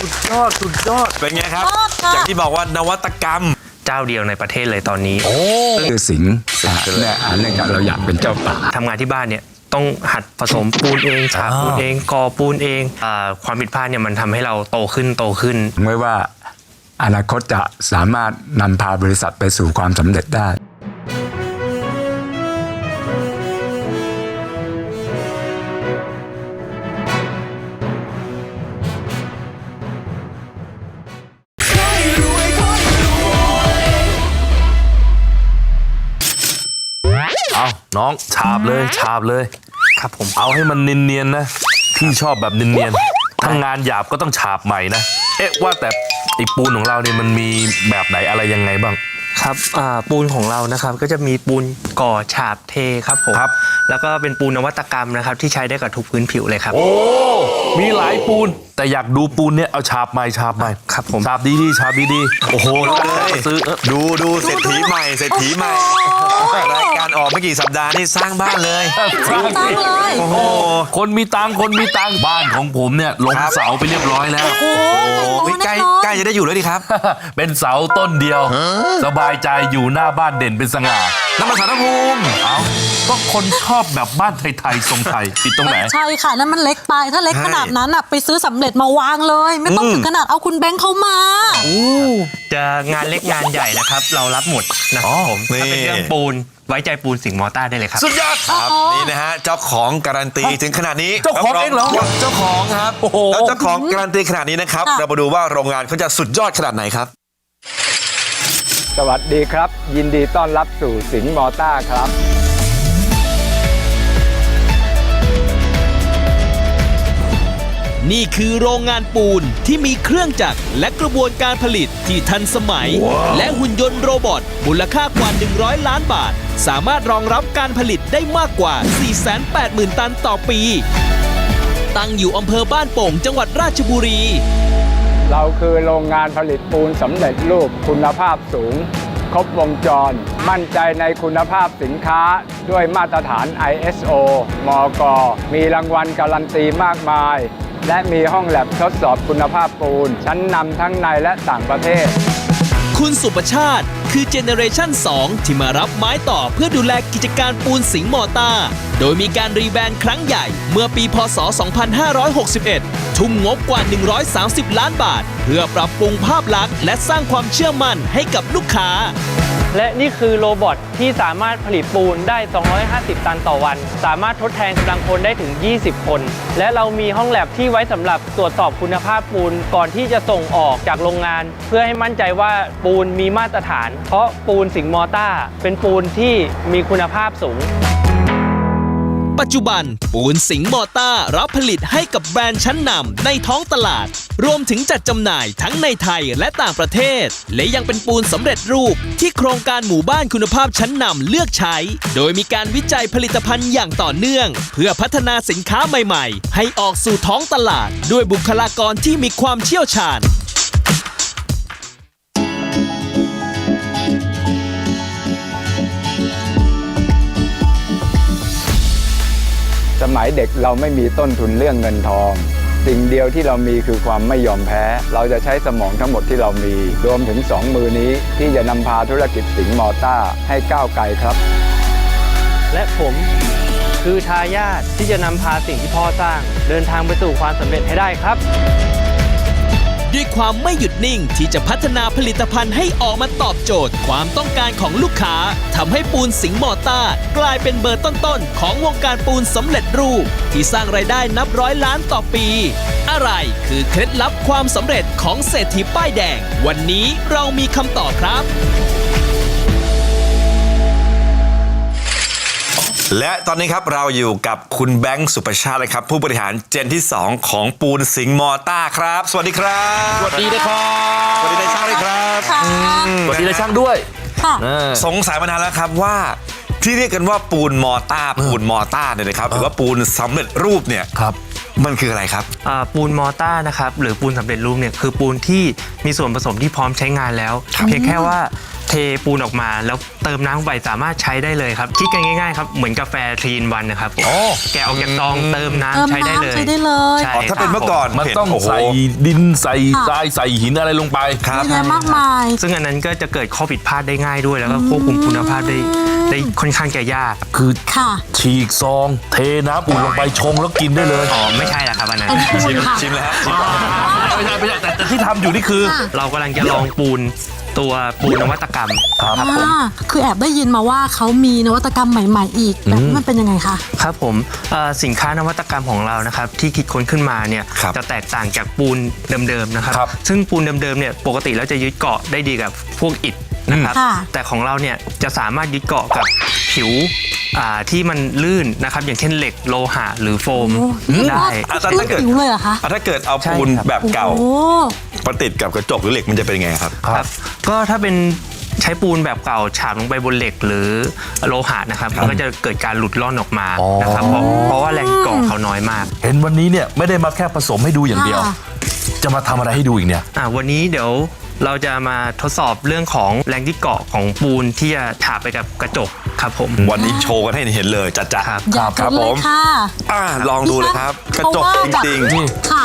สุดยอดสุดยอดเป็นไงครับยอดค่ะอย่างที่บอกว่านวัตกรรมเจ้าเดียวในประเทศเลยตอนนี้คือสิงห์อ่าเนี่ยอันเนื่องจากเราอยากเป็นเจ้าป่าทำงานที่บ้านเนี่ยต้องหัดผสมปูนเองฉาบปูนเองก่อปูนเองอาความผิดพลาดเนี่ยมันทำให้เราโตขึ้นโตขึ้นไม่ว่าอนาคตจะสามารถนำพาบริษัทไปสู่ความสำเร็จได้ น้องฉาบเลยฉาบเลย ครับผมเอาให้มันเนียนๆนะพี่ชอบแบบเนียนๆถ้างานหยาบก็ต้องฉาบใหม่นะเอ๊ะว่าแต่ไอ้ปูนของเราเนี่ยมันมีแบบไหนอะไรยังไงบ้าง ครับอ่าปูนของเรานะครับก็จะมีปูนก่อฉาบเทครับผมครับ แล้วก็เป็นปูนนวัตกรรมนะครับ ที่ใช้ได้กับทุกพื้นผิวเลยครับ โอ้ มีหลายปูน แต่อยากดูปูนเนี่ยเอาฉาบใหม่ฉาบใหม่ครับผมฉาบดีๆฉาบดีๆโอ้โหเลยซื้อเออดูดูเศรษฐีใหม่เศรษฐีใหม่รายการออกไม่กี่สัปดาห์นี่สร้างบ้านเลยตั้งเลยโอ้โหคนมีตังค์คนมีตังค์บ้านของผมเนี่ยลงครับเสาไปเรียบร้อยแล้วโอ้โอ้ยใกล้ใกล้จะได้อยู่แล้วดิครับ เป็นเสาต้นเดียว สบายใจอยู่หน้าบ้านเด่นเป็นสง่าน้ำมันสารภูมิเอาก็คนชอบแบบบ้านไทยๆทรงไทยผิดตรงไหนใช่ค่ะนั่นมันเล็กไปถ้าเล็กใช่ขนาดนั้นอะไปซื้อสำเร็จมาวางเลย ไม่ต้องถึงขนาดเอาคุณแบงค์เข้ามา จะงานเล็กงานใหญ่นะครับ เรารับหมดนะครับผมนี่ถ้าเป็นเรื่องปูนไว้ใจปูนสิงห์มอต้าได้เลยครับสุดยอดครับอ๋อนี่นะฮะเจ้าของการันตีถึงขนาดนี้เจ้าของเองเหรอเจ้าของครับโอ้โหแล้วเจ้าของการันตีขนาดนี้นะครับค่ะเรามาดูว่าโรงงานเขาจะสุดยอดขนาดไหนครับ สวัสดีครับ ยินดีต้อนรับสู่สิงห์มอต้าครับ นี่คือโรงงานปูนที่มีเครื่องจักรและกระบวนการผลิตที่ทันสมัยและหุ่นยนต์โรบอทมูลค่ากว่า 100 ล้านบาท สามารถรองรับการผลิตได้มากกว่า 480,000 ตันต่อปี ตั้งอยู่อำเภอบ้านโป่งจังหวัดราชบุรี เราคือโรงงานผลิตปูนสำเร็จรูปคุณภาพสูง ครบวงจร มั่นใจในคุณภาพสินค้าด้วยมาตรฐาน ISO มก มีรางวัลการันตีมากมาย และมีห้องแลบทดสอบคุณภาพปูน ชั้นนำทั้งในและต่างประเทศ คุณสุประชาติคือเจเนเรชัน2 ที่มารับไม้ต่อเพื่อดูแลกิจการปูนสิงห์มอตาโดยมีการรีแบรนด์ครั้งใหญ่เมื่อปีพศ 2561 ทุ่มงบกว่า 130 ล้านบาท เพื่อปรับปรุงภาพลักษณ์และสร้างความเชื่อมั่นให้กับลูกค้า และนี่คือโรบอทที่สามารถผลิตปูนได้ 250 ตันต่อวัน สามารถทดแทนกำลังคนได้ถึง 20 คน และเรามีห้องแลบที่ไว้สำหรับตรวจสอบคุณภาพปูนก่อนที่จะส่งออกจากโรงงาน เพื่อให้มั่นใจว่าปูนมีมาตรฐาน เพราะปูนสิงห์มอต้าเป็นปูนที่มีคุณภาพสูง ปัจจุบัน ปูนสิงห์มอต้ารับผลิตให้กับแบรนด์ชั้นนำในท้องตลาด รวมถึงจัดจำหน่ายทั้งในไทยและต่างประเทศ และยังเป็นปูนสำเร็จรูปที่โครงการหมู่บ้านคุณภาพชั้นนำเลือกใช้ โดยมีการวิจัยผลิตภัณฑ์อย่างต่อเนื่อง เพื่อพัฒนาสินค้าใหม่ ๆ ให้ออกสู่ท้องตลาด ด้วยบุคลากรที่มีความเชี่ยวชาญ สมัยเด็กเราไม่มีต้นทุนเรื่องเงินทอง สิ่งเดียวที่เรามีคือความไม่ยอมแพ้ เราจะใช้สมองทั้งหมดที่เรามี รวมถึงสองมือนี้ที่จะนำพาธุรกิจสิงห์มอต้าให้ก้าวไกลครับ และผมคือทายาทที่จะนำพาสิ่งที่พ่อสร้าง เดินทางไปสู่ความสำเร็จให้ได้ครับ ด้วยความไม่หยุดนิ่งที่จะพัฒนาผลิตภัณฑ์ให้ออกมาตอบโจทย์ ความต้องการของลูกค้าทำให้ปูนสิงห์มอต้ากลายเป็นเบอร์ต้นๆ ของวงการปูนสำเร็จรูป ที่สร้างรายได้นับร้อยล้านต่อปี อะไรคือเคล็ดลับความสำเร็จของเศรษฐีป้ายแดง วันนี้เรามีคำตอบครับ และตอนนี้ครับเราอยู่กับคุณแบงค์สุประชาตินะครับ ผู้บริหารเจนที่ 2 ของปูนสิงห์มอต้าครับ สวัสดีครับ สวัสดีนะครับสวัสดีนายช่างด้วยครับค่ะสวัสดีนายช่างด้วยค่ะเออสงสัยมานานแล้วครับว่า ที่เรียกกันว่าปูนมอต้าปูนมอต้าเนี่ยนะครับหรือว่าปูนสำเร็จรูปเนี่ยครับ มันคืออะไรครับ อ่าปูนมอต้านะครับหรือปูนสำเร็จรูปเนี่ยคือปูนที่มีส่วนผสมที่พร้อมใช้งานแล้ว เพียงแค่ว่า เทปูนออกมา แล้วเติมน้ำเข้าไปสามารถใช้ได้เลยครับคิดกันง่ายๆครับเหมือนกาแฟทรีนวันนะครับผมอ๋อแกะออกจากซองเติมเติมน้ำใช้ได้น้ำเลยใช้ได้เลย ใช่อ๋อถ้าเป็นเมื่อก่อนมันเห็ต้องโโห ใส่ดินใส่ค่ะทรายใส่หินอะไรลงไปครับเยอะแยะมากมาย ซึ่งอันนั้นก็จะเกิดข้อผิดพลาดได้ง่ายด้วย แล้วก็ควบคุมคุณภาพได้ได้ค่อนข้างจะยากคือค่ะ ฉีกซอง เทน้ำอุ่นลงไปชงแล้วกินได้เลย อ๋อไม่ใช่ละครับอันนั้น เป็นปูนค่ะ ชิมแล้วครับชิม ไม่ใช่ไม่ใช่แต่แต่ที่ทำอยู่นี่คือ ค่ะ เรากำลังจะลองปูนตัวปูนนวัตกรรมครับผม อ่าคือแอบได้ยินมาว่าเขามีนวัตกรรมใหม่ ๆ อีกแบบนี้มันเป็นยังไงคะ ครับผมเอ่อสินค้านวัตกรรมของเรานะครับที่คิดค้นขึ้นมาเนี่ยครับจะแตกต่างจากปูนเดิมๆนะครับ ครับซึ่งปูนเดิมๆเนี่ยปกติแล้วจะยึดเกาะได้ดีกับพวกอิฐ นะครับ ค่ะ แต่ของเราเนี่ยจะสามารถยึดเกาะกับผิวอ่าที่มันลื่นนะครับอย่างเช่นเหล็กโลหะหรือโฟมโอ้นี่ได้ว่าอะแต่ขึ้ถ้านเกิด ผิวเลยเหรอคะอะถ้าเกิดเอาใช่ปูนครับ แบบเก่าโอ้ประติดกับกระจกหรือเหล็กมันจะเป็นยังไงครับ ครับก็ถ้าเป็นใช้ปูนแบบเก่าฉาบลงไปบนเหล็กหรือโลหะนะครับมันก็จะเกิดการหลุดล่อนออกมาอ๋อ นะครับเพราะเพราะว่าแรงกรองเขาน้อยมากเห็นวันนี้เนี่ยไม่ได้มาแค่ผสมให้ดูอย่างเดียว ค่ะ จะมาทำอะไรให้ดูอีกเนี่ย อ่าวันนี้เดี๋ยว เราจะมาทดสอบเรื่องของแรงที่เกาะของปูนที่จะฉาบไปกับกระจกครับผม วันนี้โชว์กันให้เห็นเลยจัดจ้ะครับอยากครัเห็บนเลผยมค่ะ อ่าลองดูเลยครับ กระจกจริงนี่ค่ะ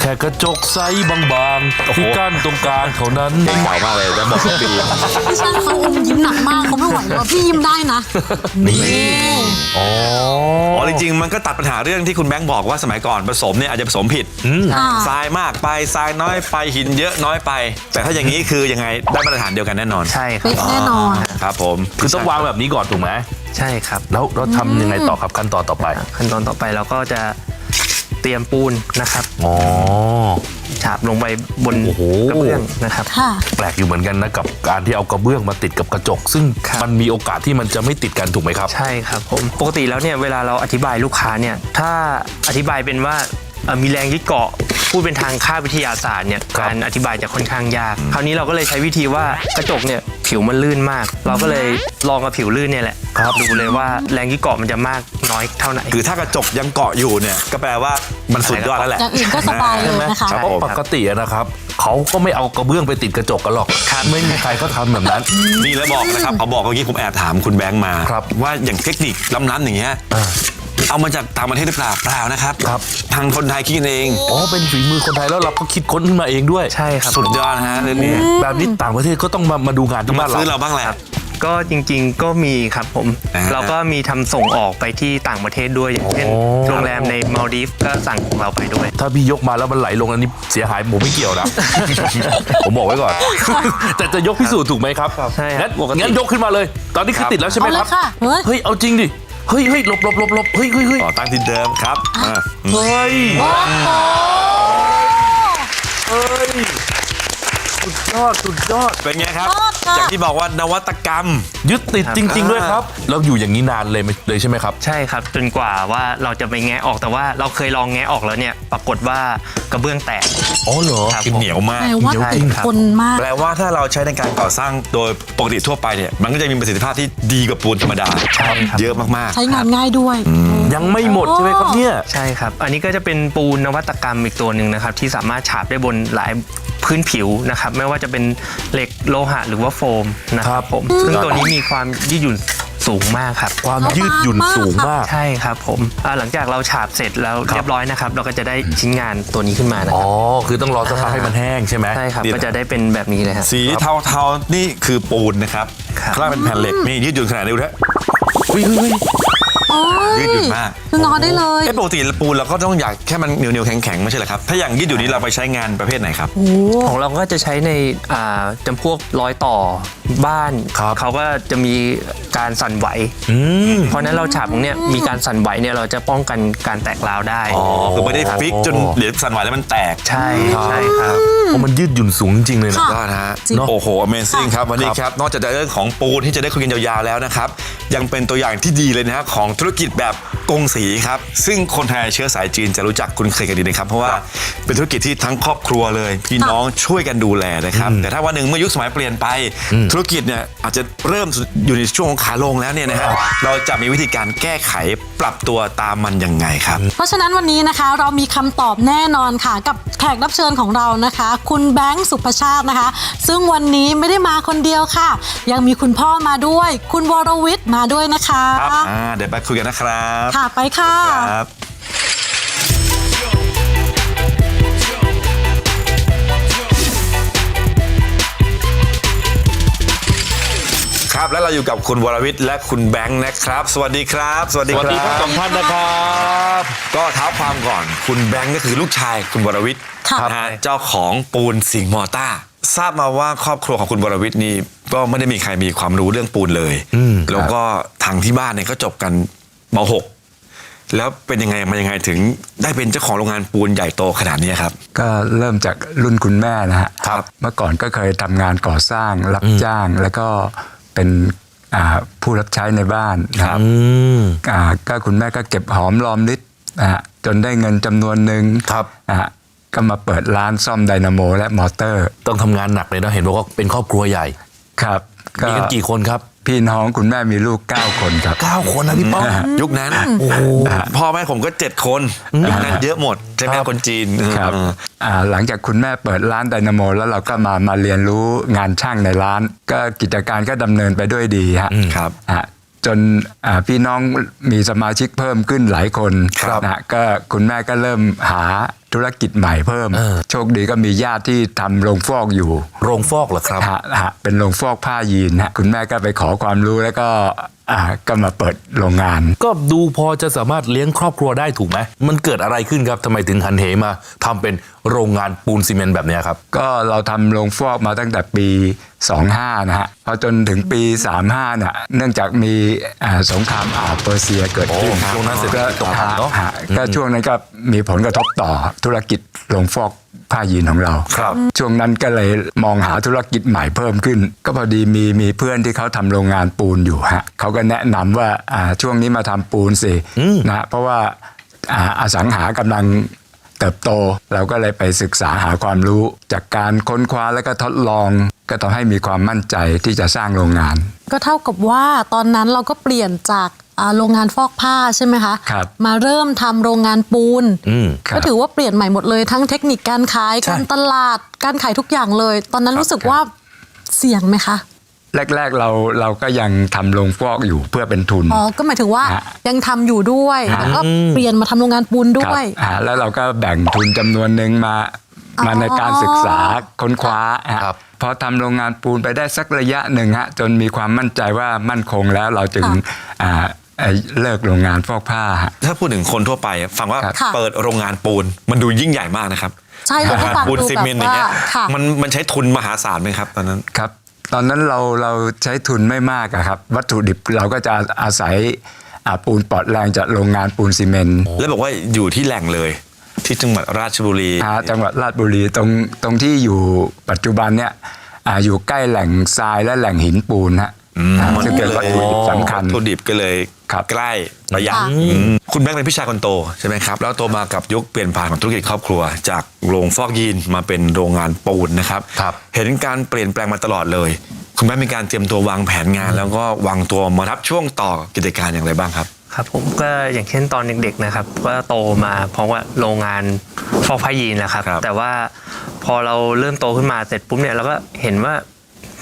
แค่กระจกไซส์บางๆ ที่กั้นตรงกลางเท่านั้นๆเก่งเก่ามากเลยแล้วบอกปีพี่ช่างเขาอมยิ้มหนักมากเขาไม่ไหวแล้วพี่ยิ้มได้นะ นี่อ๋ออ๋อจริงๆมันก็ตัดปัญหาเรื่องที่คุณแบงค์บอกว่าสมัยก่อนผสมเนี่ยอาจจะผสมผิดค่ะทรายมากไปทรายน้อยไปหินเยอะน้อยไป แต่ถ้าอย่างนี้คือยังไงได้มาตรฐานเดียวกันแน่นอนใช่ครัเป๊ะบแน่นอนครับผมคือต้องวางแบบนี้ก่อนถูกไหมใช่ครับ แล้วเราทำยังไงต่อครับขั้นตอนต่อไป ขั้นตอนต่อไปเราก็จะ เตรียมปูนนะครับอ๋อฉาบลงไปบนโอ้โหกระเบื้องนะครับค่ะแปลกอยู่เหมือนกันนะกับการที่เอากระเบื้องมาติดกับกระจก ซึ่งครับมันมีโอกาสที่มันจะไม่ติดกันถูกไหมครับ ใช่ครับผมปกติแล้วเนี่ยเวลาเราอธิบายลูกค้าเนี่ยถ้าอธิบายเป็นว่าเอ่อมีแรงยึดเกาะพูดเป็นทางค่าวิทยาศาสตร์เนี่ยครับการอธิบายจะค่อนข้างยาก คราวนี้เราก็เลยใช้วิธีว่ากระจกเนี่ย ผิวมันลื่นมาก เราก็เลยลองกับผิวลื่นเนี่ยแหละดูเลยว่าแรงยึดเกาะมันจะมากน้อยเท่าไหน คือถ้ากระจกยังเกาะอยู่เนี่ยก็แปลว่ามันสุดยอดแล้วแหละอย่างอื่นก็สบายเลยนะคะครับเพราะผมปกติอะนะครับเขาก็ไม่เอากระเบื้องไปติดกระจกกันหรอกไม่มีใครเขาทำแบบนั้น นี่แล้วบอกนะครับเอาบอกเมื่อกี้ผมแอบถามคุณแบงค์มาครับว่าอย่างเทคนิคล้ำๆอย่างเงี้ยอ่า เอามาจากต่างประเทศหรือเปล่าเปล่านะครับครับ ทางคนไทยคิดกันเองอ๋อเป็นฝีมือคนไทยแล้วเราก็คิดค้นขึ้นมาเองด้วยใช่ครับสุดยอดนะฮะเรื่องนี้แบบนี้ต่างประเทศก็ต้องมามาดูงานที่มาบ้านซื้อเราเราบ้างแหละ ก็จริงๆก็มีครับผม อ่า เราก็มีทำส่งออกไปที่ต่างประเทศด้วยอย่างเช่นโอ้โรงแรมในมาลดีฟก็สั่งของเราไปด้วย ถ้าพี่ยกมาแล้วมันไหลลงอันนี้เสียหายผมไม่เกี่ยวนะ ผมบอกไว้ก่อน แต่จะยกพิสูจน์ถูกไหมครับใช่ครับงั้นปกติ งั้นยกขึ้นมาเลย ตอนนี้คือติดแล้วใช่ไหมเอาเลครับยค่ะเฮ้ย เฮ้ยเอาจริงดิ เฮ้ยเฮ้ยหลบหลบหลบหลบเฮ้ยเฮ้ยเฮ้ยต่อตั้งที่เดิมครับอ่าเฮ้ยโอ้โหเฮ้ยสุด ยอดสุดยอดเป็นไงครับยอดค่ะ อย่างที่บอกว่านวัตกรรม ยึดติดครับ จริง ๆ ด้วยครับเราอยู่อย่างนี้นานเลยไหมเลยใช่ไหมครับ ใช่ครับจนกว่าว่าเราจะไปแงะออกแต่ว่าเราเคยลองแงะออกแล้วเนี่ย ปรากฏว่ากระเบื้องแตก อ๋อเหรอ ครับกินเหนียวมาก แปลว่าใช่ติดครับคนมาก แปลว่าถ้าเราใช้ในการก่อสร้างโดยปกติทั่วไปเนี่ยมันก็จะมีประสิทธิภาพที่ดีกว่าปูนธรรมดาใช่ครับ เยอะมาก ใช้งานง่ายด้วย ยังไม่หมดใช่ไหมครับเนี่ย ใช่ครับ อันนี้ก็จะเป็นปูนนวัตกรรมอีกตัวหนึ่งนะครับ ที่สามารถฉาบได้บนหลาย พื้นผิวนะครับ ไม่ว่าจะเป็นเหล็กโลหะหรือว่าโฟมนะครับผม ซึ่งตัวนี้มีความยืดหยุ่นสูงมากครับ ความยืดหยุ่นสูงมาก ใช่ครับผมอ่าหลังจากเราฉาบเสร็จแล้วครับเรียบร้อยนะครับ เราก็จะได้ชิ้นงานตัวนี้ขึ้นมานะคอ๋อรับ คือต้องรอสักพักให้มันแห้งใช่ไหมใช่ครับก็จะได้เป็นแบบนี้เลยครับๆสีเทาๆนี่คือปูนนะครับครับ ข้างล่างเป็นแผ่นเหล็กนี่ยืดหยุ่นขนาดนี้ดูนะเฮ้ยเฮ้ยเฮ้ย โอ้ยยืดหยุ่นมากคือนอนได้เลยเอ้ปกติปูนเราก็ต้องอยากแค่มันเหนียวๆแข็งๆไม่ใช่เหรอครับ ถ้าอย่างยืดหยุ่นนี้เราไปใช้งานประเภทไหนครับ โอ้ของเราก็จะใช้ในอ่าจำพวกรอยต่อบ้าน ครับ เขาก็จะมีการสั่นไหว อืมเพราะฉะนั้นเราฉาบตรงเนี้ยมีการสั่นไหวเนี่ยเราจะป้องกันการแตกร้าวได้ อ๋อคือไม่ได้ฟิกจนเดี๋ยวสั่นไหวแล้วมันแตก ใช่ใช่ครับ เพราะมันยืดหยุ่นสูงจริงๆเลยนะ ค่ะ ก็นะฮะจริง โอ้โห Amazing ครับ วันนี้ครับ นอกจากจะเรื่องของปูนที่จะได้คุยกันยาวๆแล้วนะครับ ยังเป็นตัวอย่างที่ดีเลยนะฮะของธุรกิจแบบกงสีครับ ซึ่งคนไทยเชื้อสายจีนจะรู้จักคุณเคยกันดีนะครับ เพราะว่าเป็นธุรกิจที่ทั้งครอบครัวเลย พี่น้องช่วยกันดูแลนะครับ แต่ถ้าวันหนึ่งเมื่อยุคสมัยเปลี่ยนไป ธุรกิจเนี่ยอาจจะเริ่มอยู่ในช่วงของขาลงแล้วเนี่ยนะฮะเราจะมีวิธีการแก้ไขปรับตัวตามมันยังไงครับ เพราะฉะนั้นวันนี้นะคะเรามีคำตอบแน่นอนค่ะ กับแขกรับเชิญของเรานะคะ คุณแบงค์สุภชาตินะคะ ซึ่งวันนี้ไม่ได้มาคนเดียวค่ะ ยังมีคุณพ่อมาด้วย คุณวรวิทย์มาด้วยนะคะครับอ่าเดี๋ยวไปคุยกันนะครับค่ะไปค่ะครับครับแล้วเราอยู่กับคุณวรวิทย์และคุณแบงค์นะครับ สวัสดีครับ สวัสดีสวัสดีคทั้งรับสองท่านนะครับ ก็เท้าความก่อนคุณแบงค์ก็คือลูกชายคุณวรวิทย์ค่ะนะฮะเจ้าของปูนสิงห์มอต้าทราบมาว่าครอบครัวของคุณวรวิทย์นี่ก็ไม่ได้มีใครมีความรู้เรื่องปูนเลย แล้วก็ทางที่บ้านเนี่ยก็จบกัน ม .6 แล้วเป็นยังไงมายังไงถึงได้เป็นเจ้าของโรงงานปูนใหญ่โตขนาดนี้ครับ ก็เริ่มจากรุ่นคุณแม่นะฮะครับ เมื่อก่อนก็เคยทำงานก่อสร้างรับจ้างแล้วก็เป็นอ่าผู้รับใช้ในบ้านนะครับอืมอ่าก็คุณแม่ก็เก็บหอมรอมริดนะฮะจนได้เงินจำนวนหนึ่งครับ นะฮะก็มาเปิดร้านซ่อมไดนาโมและมอเตอร์ต้องทำงานหนักเลยนะเห็นบอกว่าเป็นครอบครัวใหญ่ ครับ มีกันกี่คนครับ พี่น้องคุณแม่มีลูก 9 คนครับ9คนนะพี่ป้องยุคนั้นโอ้โห พ่อแม่ผมก็เจ็ดคนยุคนั้นเยอะหมดใช่ไหมครับคนจีนครับเออ อ่าหลังจากคุณแม่เปิดร้านไดนาโม แล้วเราก็มามาเรียนรู้งานช่างในร้าน ก็กิจการก็ดำเนินไปด้วยดีฮะครับฮะจนอ่าพี่น้องมีสมาชิกเพิ่มขึ้นหลายคนครับ นะฮะก็คุณแม่ก็เริ่มหา ธุรกิจใหม่เพิ่มเออโชคดีก็มีญาติที่ทำโรงฟอกอยู่ โรงฟอกเหรอครับฮะฮะเป็นโรงฟอกผ้ายีนฮะคุณแม่ก็ไปขอความรู้แล้วก็อ่าก็มาเปิดโรงงาน ก็ดูพอจะสามารถเลี้ยงครอบครัวได้ถูกไหมมันเกิดอะไรขึ้นครับทำไมถึงหันเหมาทำเป็นโรงงานปูนซีเมนต์แบบเนี้ยครับ ก็เราทำโรงฟอกมาตั้งแต่ปี 25 นะฮะพอจนถึงปี 35เนี่ยเนื่องจากมีอ่าสงครามอาหรับเปอร์เซียเกิดขึ้นโอ้ช่วงนั้นเศรษฐกิจตกต่ำเนอะฮก็ช่วงนั้นก็มีผลกระทบต่อธุรกิจโรงฟอกผ้ายีนของเราครับ ช่วงนั้นก็เลยมองหาธุรกิจใหม่เพิ่มขึ้น ก็พอดีมีมีเพื่อนที่เขาทำโรงงานปูนอยู่ฮะเขาก็แนะนำว่าอ่าช่วงนี้มาทำปูนสินะฮะเพราะว่าอ่าอสังหากำลังเติบโตเราก็เลยไปศึกษาหาความรู้ จากการค้นคว้าแล้วก็ทดลอง ก็ทำให้มีความมั่นใจที่จะสร้างโรงงาน ก็เท่ากับว่าตอนนั้นเราก็เปลี่ยนจากอ่า โรงงานฟอกผ้าใช่ไหมคะครับมาเริ่มทำโรงงานปูนอืมครับ ก็ถือว่าเปลี่ยนใหม่หมดเลยทั้งเทคนิคการขายใช่ การตลาดการขายทุกอย่างเลย ตอนนั้นรู้สึกครับว่าเสี่ยงไหมคะแรก ๆ เราเราก็ยังทำโรงฟอกอยู่เพื่อเป็นทุน อ๋อก็หมายถึงว่าฮะ ยังทำอยู่ด้วยแล้วก็เปลี่ยนมาทำโรงงานปูนด้ครัวย อ่าแล้วเราก็แบ่งทุนจำนวนหนึ่งมาอ๋อ มาในการศึกษาค้นคว้าฮะครับ พอทำโรงงานปูนไปได้สักระยะหนึ่งฮะจนมีความมั่นใจว่ามั่นคงแล้วเราจึงอ่า เอ่อเลิกโรงงานฟอกผ้าฮะถ้าพูดถึงคนทั่วไปฟังว่าครับ เปิดโรงงานปูนมันดูยิ่งใหญ่มากนะครับใช่เราก็ฟังปูนดูซีแบบเมนต์อย่างว่าเงี้ยค่ะ มันมันใช้ทุนมหาศาลไหมครับ ตอนนั้น ครับ ตอนนั้นเราเราใช้ทุนไม่มากอะครับ วัตถุดิบเราก็จะอาศัยอ่าปูนปลอดแรงจากโรงงานปูนซีเมนต์แล้วบอกว่าอยู่ที่แหล่งเลย ที่จังหวัดราชบุรี อ่าจังหวัดราชบุรีตรงตรงที่อยู่ปัจจุบันเนี่ยอ่าอยู่ใกล้แหล่งทรายและแหล่งหินปูนฮะ อ่าซึ่งเป็นวัตถุดิบสำคัญวัตถุดิบก็เลยครับใกล้ประหยัดค่ะอืมคุณแบงค์เป็นพี่ชายคนโตใช่ไหมครับ แล้วโตมากับยุคเปลี่ยนผ่านของธุรกิจครอบครัว จากโรงฟอกยีนมาเป็นโรงงานปูนนะครับครับเห็นการเปลี่ยนแปลงมาตลอดเลย คุณแบงค์มีการเตรียมตัววางแผนงาน แล้วก็วางตัวมารับช่วงต่อกิจการอย่างไรบ้างครับครับผมก็อย่างเช่นตอนเด็กๆนะครับ ก็โตมาเพราะว่าโรงงานฟอกผ้ายีนนะครับครับ แต่ว่าพอเราเริ่มโตขึ้นมาเสร็จปุ๊บเนี่ยเราก็เห็นว่า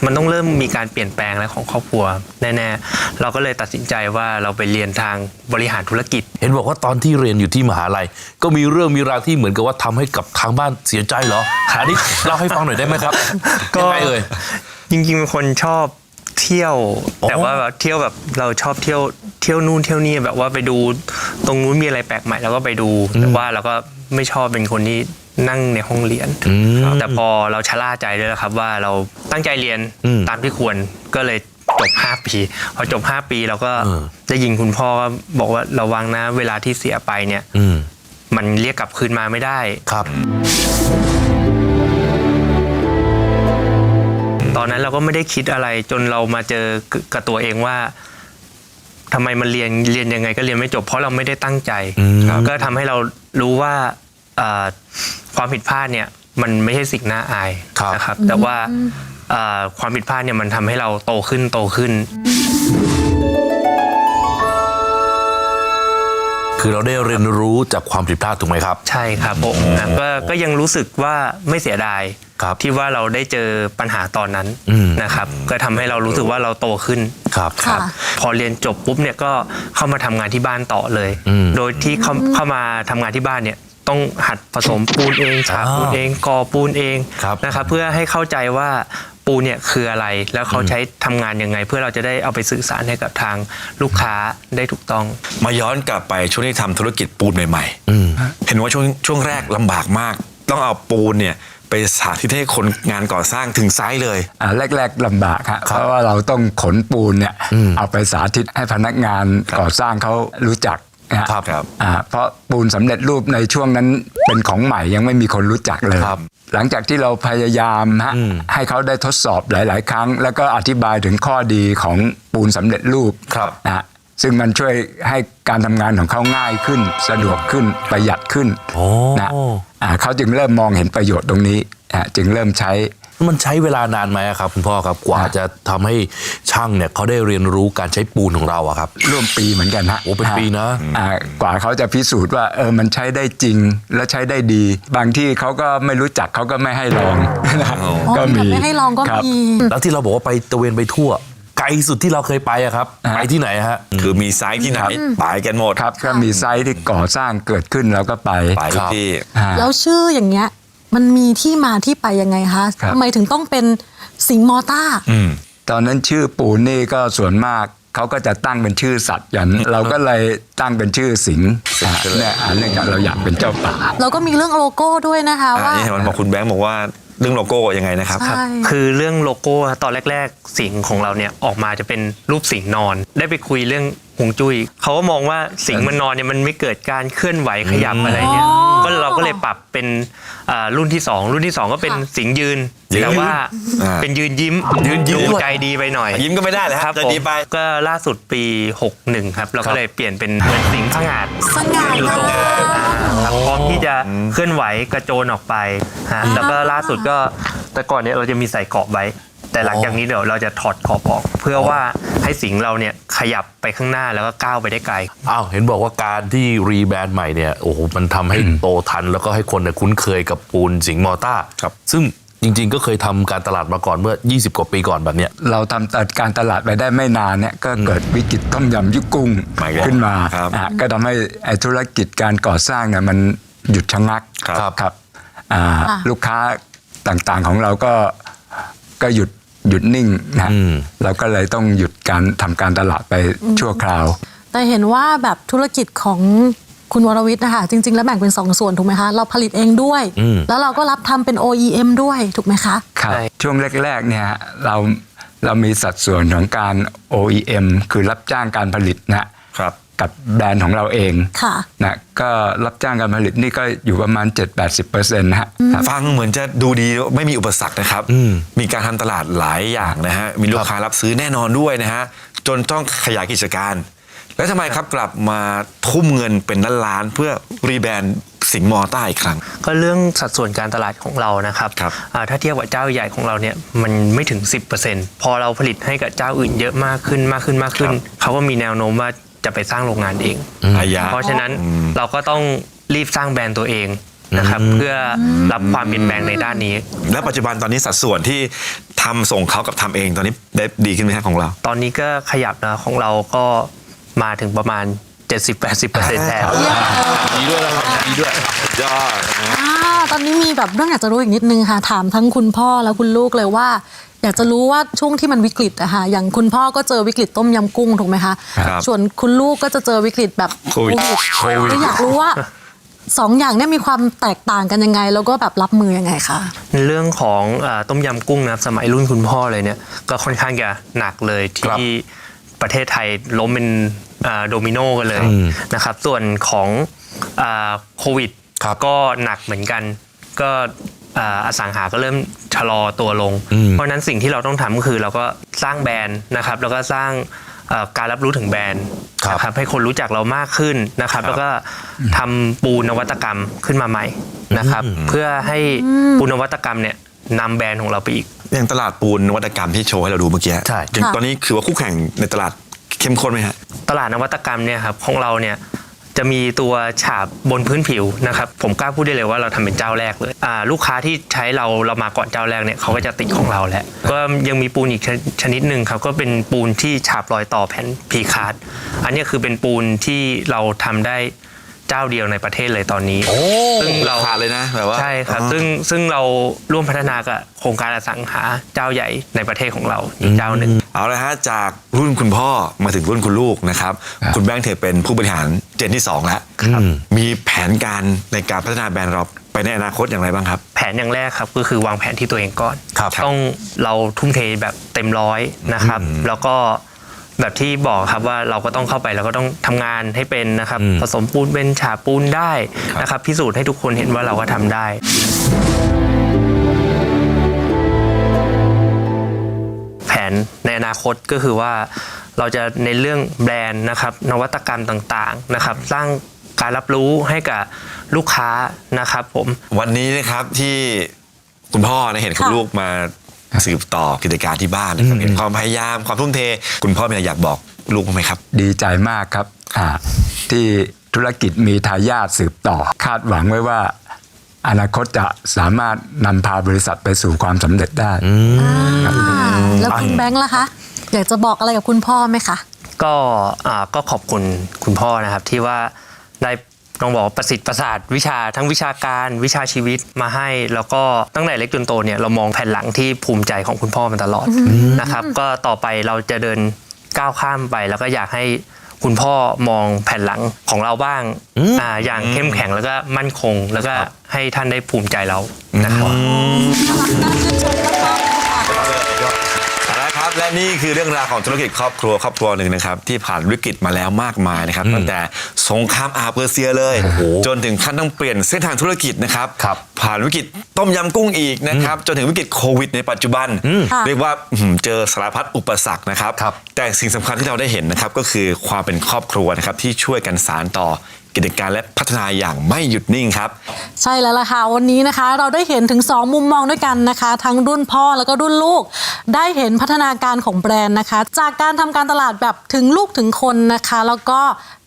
มันต้องเริ่มมีการเปลี่ยนแปลงแล้วของครอบครัวแน่ๆเราก็เลยตัดสินใจว่าเราไปเรียนทางบริหารธุรกิจ เห็นบอกว่าตอนที่เรียนอยู่ที่มหาลัย ก็มีเรื่องมีราวที่เหมือนกับว่าทำให้กับทางบ้านเสียใจเหรออันนี้เล่าให้ฟังหน่อยได้ไหมครับก็ยังไงเอ่ยจริงๆเป็นคนชอบเที่ยวอ๋อแต่ว่าแบบเที่ยวแบบเราชอบเที่ยวเที่ยวนู่นเที่ยวนี่แบบว่าไปดูตรงนู้นมีอะไรแปลกใหม่เราก็ไปดูแต่ว่าเราก็ไม่ชอบเป็นคนที่ นั่งในห้องเรียนแต่พอเราชะล่าใจด้วยนะครับว่าเราตั้งใจเรียนอืมตามที่ควรก็เลยจบ 5 ปี พอจบ 5 ปีเราก็เออได้ยินคุณพ่อก็บอกว่าระวังนะ เวลาที่เสียไปเนี่ยอืมมันเรียกกลับคืนมาไม่ได้ครับ ตอนนั้นเราก็ไม่ได้คิดอะไรจนเรามาเจอกับตัวเองว่าทำไมมันเรียนเรียนยังไงก็เรียนไม่จบ เพราะเราไม่ได้ตั้งใจครับก็ทำให้เรารู้ว่าเอ่อ ความผิดพลาดเนี่ยมันไม่ใช่สิ่งน่าอายครับนะครับ แต่ว่าเอ่อความผิดพลาดเนี่ยมันทำให้เราโตขึ้นโตขึ้น คือเราได้เรียนรู้จากความผิดพลาดถูกไหมครับ ใช่ครับผมนะก็ก็ยังรู้สึกว่าไม่เสียดายครับที่ว่าเราได้เจอปัญหาตอนนั้นอืมนะครับ ก็ทำให้เรารู้สึกว่าเราโตขึ้นครับค่ะพอเรียนจบปุ๊บเนี่ยก็เข้ามาทำงานที่บ้านต่อเลยอืมโดยที่เข้าเข้ามาทำงานที่บ้านเนี่ย ต้องหัดผสมปูนเองฉาบอ่าปูนเองก่อปูนเองครับนะครับเพื่อให้เข้าใจว่าปูนเนี่ยคืออะไรแล้วเขาใช้ทำงานยังไง เพื่อเราจะได้เอาไปสื่อสารให้กับทางลูกค้าได้ถูกต้อง มาย้อนกลับไปช่วงที่ทำธุรกิจปูนใหม่อืมๆเห็นว่าช่วงช่วงแรกลำบากมาก ต้องเอาปูนเนี่ยไปสาธิตให้คนงานก่อสร้างถึงไซส์เลยอ่าแรก ๆลำบากฮะเพราะว่าเราต้องขนปูนเนี่ยเอาไปสาธิตให้พนักงานครับก่อสร้างเขารู้จัก นะฮะครับครับอ่าเพราะปูนสำเร็จรูปในช่วงนั้นเป็นของใหม่ยังไม่มีคนรู้จักเลยครับหลังจากที่เราพยายามฮะอืมให้เขาได้ทดสอบหลาย ๆ ครั้ง แล้วก็อธิบายถึงข้อดีของปูนสำเร็จรูปครับนะฮะซึ่งมันช่วยให้การทำงานของเขาง่ายขึ้น สะดวกขึ้นประหยัดขึ้นโอ้นะอ่าเขาจึงเริ่มมองเห็นประโยชน์ตรงนี้อ่าจึงเริ่มใช้ มันใช้เวลานานไหมอะครับคุณพ่อครับกว่าจะทำให้ช่างเนี่ยเขาได้เรียนรู้การใช้ปูนของเราอะครับร่วมปีเหมือนกันฮะโอ้เป็นปีนะอ่ากว่าเขาจะพิสูจน์ว่าเออมันใช้ได้จริงและใช้ได้ดี บางที่เขาก็ไม่รู้จักเขาก็ไม่ให้ลองนะอ๋อแบบไม่ให้ลองก็ครับมีแล้วที่เราบอกว่าไปตะเวนไปทั่วไกลสุดที่เราเคยไปอะครับอ่าไปที่ไหนฮะคือมีไซส์ที่ไหนไปกันหมดครับก็มีไซต์ที่ก่อสร้างเกิดขึ้นเราก็ไปไปทุกที่อ่าแล้วชื่ออย่างเงี้ย มันมีที่มาที่ไปยังไงคะครับ ทำไมถึงต้องเป็นสิงห์มอต้า อืม ตอนนั้นชื่อปูนนี่ก็ส่วนมากเขาก็จะตั้งเป็นชื่อสัตว์อย่างเราก็เลยตั้งเป็นชื่อสิงห์อ่าเนี่ยอ่าเนื่องจากเราอยากเป็นเจ้าป่าเราก็มีเรื่องโลโก้ด้วยนะคะอ่าว่านี่เห็นมันบอกคุณแบงค์บอกว่าเรื่องโลโก้ยังไงนะครับ ใช่ คือเรื่องโลโก้ตอนแรก ๆ สิ่งของเราเนี่ยออกมาจะเป็นรูปสิงห์นอน ได้ไปคุยเรื่อง หงจุ้ยเขาก็มองว่าสิงห์มันนอนเนี่ยมันไม่เกิดการเคลื่อนไหวขยับอะไรเนี่ยอ๋อก็เราก็เลยปรับเป็นอ่ารุ่นที่ 2 รุ่นที่ 2 ก็เป็นค่ะสิงห์ยืนยืนแต่ว่าอ่าเป็นยืนยิ้มยืนยิ้มดูด้วยใจดีไปหน่อย ยิ้มก็ไม่ได้แล้วครับใจผมดีไปก็ล่าสุดปี 61 ครับเราก็เลยเปลี่ยนเป็นเหมือนสิงห์ผงาดสง่าอยู่ตรงงามครับพร้อมที่จะเคลื่อนไหวกระโจนออกไปฮะแล้วก็ล่าสุดก็แต่ก่อนเนี่ยเราจะมีใส่เกราะไว้ แต่หลังจากนี้เดี๋ยวเราจะถอดขอบออก เพื่อว่าให้สิงห์เราเนี่ย ขยับไปข้างหน้าแล้วก็ก้าวไปได้ไกล อ้าวเห็นบอกว่าการที่รีแบรนด์ใหม่เนี่ยโอ้โหมันทำให้โตทัน แล้วก็ให้คนเนี่ยคุ้นเคยกับปูนสิงห์มอต้าครับ ซึ่งจริง ๆ ก็เคยทำการตลาดมาก่อนเมื่อ 20 กว่าปีก่อนแบบเนี้ย เราทำการตลาดไปได้ไม่นานเนี่ยก็เกิดวิกฤตต้มยำยุกุ้งมาอีกแล้วขึ้นมาครับอะก็ทำให้ไอ้ธุรกิจการก่อสร้างเนี่ยมันหยุดชะงักครับ ครับอ่าค่ะลูกค้าต่างๆของเราก็ก็หยุด หยุดนิ่งนะอืมเราก็เลยต้องหยุดการทำการตลาดไปชั่วคราว แต่เห็นว่าแบบธุรกิจของคุณวรวิทย์นะคะจริง ๆ แล้วแบ่งเป็น 2 ส่วนถูกไหมคะเราผลิตเองด้วยอืมแล้วเราก็รับทำเป็น OEM ด้วยถูกไหมคะครับใช่ช่วงแรกๆเนี่ยเราเรามีสัดส่วนของการ OEM คือรับจ้างการผลิตนะครับ กับแบรนด์ของเราเองค่ะนะก็รับจ้างการผลิตนี่ก็อยู่ประมาณ 7-80%นะฮะครับฟังเหมือนจะดูดีไม่มีอุปสรรคนะครับอืมมีการทำตลาดหลายอย่างนะฮะ มีลูกค้ารับซื้อแน่นอนด้วยนะฮะ จนต้องขยายกิจการ แล้วทำไมครับกลับมาทุ่มเงินเป็นล้านๆเพื่อรีแบรนด์สิงห์มอต้าอีกครั้ง ก็เรื่องสัดส่วนการตลาดของเรานะครับครับอ่าถ้าเทียบกับเจ้าใหญ่ของเราเนี่ยมันไม่ถึง 10%พอเราผลิตให้กับเจ้าอื่นเยอะมากขึ้นมากขึ้นมากขึ้น เขาก็มีแนวโน้มว่า จะไปสร้างโรงงานเอง อายา เพราะฉะนั้นเราก็ต้องรีบสร้างแบรนด์ตัวเองนะครับ เพื่อรับความเปลี่ยนแปลงในด้านนี้ แล้วปัจจุบันตอนนี้สัดส่วนที่ทำส่งเขากับทำเองตอนนี้ได้ดีขึ้นไหมครับของเรา ตอนนี้ก็ขยับนะของเราก็มาถึงประมาณ 70-80%แล้ว ดีด้วยนะครับดีด้วย ยอดนะฮะอ่าตอนนี้มีแบบเรื่องอยากจะรู้อีกนิดนึงค่ะ ถามทั้งคุณพ่อและคุณลูกเลยว่า อยากจะรู้ว่าช่วงที่มันวิกฤตอะค่ะอย่างคุณพ่อก็เจอวิกฤตต้มยำกุ้งถูกไหมคะครับส่วนคุณลูกก็จะเจอวิกฤตแบบโควิดโควิด ก็อยากรู้ว่าสองอย่างเนี้มีความแตกต่างกันยังไง แล้วก็แบบรับมือยังไงคะ ในเรื่องของเออต้มยำกุ้งนะครับสมัยรุ่นคุณพ่อเลยเนี่ยก็ค่อนข้างจะหนักเลยครับที่ประเทศไทยล้มเป็นอ่าโดมิโนกันเลยอืมนะครับ ส่วนของอ่าโควิดครับก็หนักเหมือนกัน ก็ อ่าอสังหาก็เริ่มชะลอตัวลงอืมเพราะฉะนั้นสิ่งที่เราต้องทำก็คือเราก็สร้างแบรนด์นะครับ แล้วก็สร้างเอ่อการรับรู้ถึงแบรนด์ครับนะครับให้คนรู้จักเรามากขึ้นนะครับ แล้วก็ทำปูนนวัตกรรมขึ้นมาใหม่นะครับ เพื่อให้ปูนนวัตกรรมเนี่ยนำแบรนด์ของเราไปอีกอย่างตลาดปูนนวัตกรรมที่โชว์ให้เราดูเมื่อกี้ใช่อย่างค่ะตอนนี้คือว่าคู่แข่งในตลาดเข้มข้นไหมฮะตลาดนวัตกรรมเนี่ยครับของเราเนี่ย จะมีตัวฉาบบนพื้นผิวนะครับผมกล้าพูดได้เลยว่าเราทำเป็นเจ้าแรกเลยอ่าลูกค้าที่ใช้เราเรามาก่อนเจ้าแรกเนี่ยเขาก็จะติดของเราแล้วก็ยังมีปูนอีกชนิดชนิดหนึ่งครับก็เป็นปูนที่ฉาบรอยต่อแผ่นพีคาร์ดอันเนี้ยคือเป็นปูนที่เราทำได้เจ้าเดียวในประเทศเลยตอนนี้ ซึ่งเราขาดเลยนะแบบว่าใช่ครับอ๋อซึ่งซึ่งเราร่วมพัฒนากับโครงการอสังหาเจ้าใหญ่ในประเทศของเราอีกเจ้าหนึ่ง เอาละฮะจากรุ่นคุณพ่อมาถึงรุ่นคุณลูกนะครับ คุณแบงค์เธอเป็นผู้บริหาร เจนที่2แล้วครับมีแผนการในการพัฒนาแบรนด์เราไปในอนาคตอย่างไรบ้างครับ แผนอย่างแรกครับก็คือวางแผนที่ตัวเองก่อนครับต้องเราทุ่มเทแบบเต็มร้อยนะครับ แล้วก็แบบที่บอกครับว่าเราก็ต้องเข้าไปแล้วก็ต้องทำงานให้เป็นนะครับ ผสมปูนเป็นฉาบปูนได้นะครับพิสูจน์ให้ทุกคนเห็นว่าเราก็ทำได้แผนในอนาคตก็คือว่า เราจะในเรื่องแบรนด์นะครับ นวัตกรรมต่างๆนะครับ สร้างการรับรู้ให้กับลูกค้านะครับ ผม วันนี้นะครับที่คุณพ่อเนี่ยเห็นคุณค่ะลูกมาสืบต่อกิจการที่บ้านนะครับเห็นความพยายามความทุ่มเท คุณพ่อมีอะไรอยากบอกลูกบ้างไหมครับ ดีใจมากครับอ่าที่ธุรกิจมีทายาทสืบต่อ คาดหวังไว้ว่า อนาคตจะสามารถนำพาบริษัทไปสู่ความสำเร็จได้อ่าแล้วคุณแบงค์ล่ะคะ อยากจะบอกอะไรกับคุณพ่อไหมคะ ก็อ่าก็ขอบคุณคุณพ่อนะครับที่ว่าได้ต้องบอกว่าประสิทธิ์ประสาทวิชาทั้งวิชาการวิชาชีวิตมาให้ แล้วก็ตั้งแต่เล็กจนโตเนี่ยเรามองแผ่นหลังที่ภูมิใจของคุณพ่อมาตลอดนะครับ ก็ต่อไปเราจะเดินก้าวข้ามไป แล้วก็อยากให้คุณพ่อมองแผ่นหลังของเราบ้างอ่าอย่างเข้มแข็งแล้วก็มั่นคง แล้วก็ให้ท่านได้ภูมิใจเรานะครับ นี่คือเรื่องราวของธุรกิจครอบครัวครอบครัวหนึ่งนะครับที่ผ่านวิกฤตมาแล้วมากมายนะครับตั้งแต่สงครามอาบเปอร์เซียเลย จนถึงขั้นต้องเปลี่ยนเส้นทางธุรกิจนะครับครับผ่านวิกฤตต้มยำกุ้งอีกนะครับจนถึงวิกฤตโควิด ในปัจจุบันค่ะเรียกว่าอื้อหือเจอสารพัดอุปสรรคนะครับครับแต่สิ่งสำคัญที่เราได้เห็นนะครับก็คือความเป็นครอบครัวนะครับที่ช่วยกันสานต่อ กิจการและพัฒนาอย่างไม่หยุดนิ่งครับ ใช่แล้วล่ะค่ะวันนี้นะคะ เราได้เห็นถึง 2 มุมมองด้วยกันนะคะ ทั้งรุ่นพ่อแล้วก็รุ่นลูก ได้เห็นพัฒนาการของแบรนด์นะคะ จากการทำการตลาดแบบถึงลูกถึงคนนะคะ แล้วก็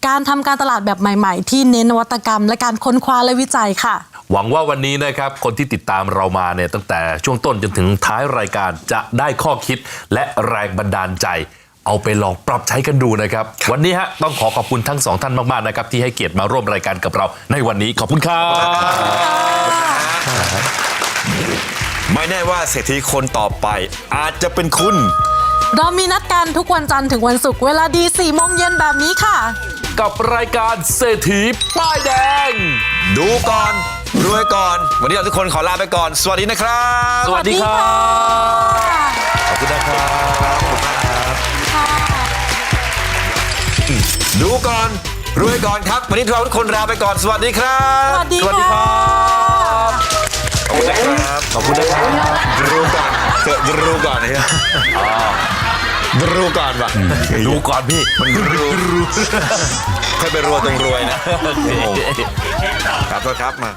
การทำการตลาดแบบใหม่ ๆ ที่เน้นนวัตกรรม และการค้นคว้าและวิจัยค่ะ หวังว่าวันนี้นะครับ คนที่ติดตามเรามาเนี่ยตั้งแต่ช่วงต้นจนถึงท้ายรายการจะได้ข้อคิดและแรงบันดาลใจ เอาไปลองปรับใช้กันดูนะครับ วันนี้ฮะต้องขอขอบคุณทั้งสองท่านมากๆนะครับ ที่ให้เกียรติมาร่วมรายการกับเราในวันนี้ขอบคุณครับไม่แน่ว่าเศรษฐีคนต่อไปอาจจะเป็นคุณ เรามีนัดกันทุกวันจันทร์ถึงวันศุกร์เวลาดี4โมงเย็นแบบนี้ค่ะ กับรายการเศรษฐีป้ายแดง ดูก่อนรวยก่อน วันนี้เราทุกคนขอลาไปก่อน สวัสดีนะครับ สวัสดีครับขอบคุณนะครับ ดูก่อนรวยก่อนครับ วันนี้เราทุกคนลาไปก่อน สวัสดีครับสวัสดีสวัสดีค่ะครับขอบคุณนะครับ ขอบคุณนะครับดูก่อนเกิดดูก่อนนะฮะอ๋อดูก่อนว่ะดูก่อนพี่ มันรู้ค่อยไปรัวตรงรวยนะโอ้โหครับโทษครับมา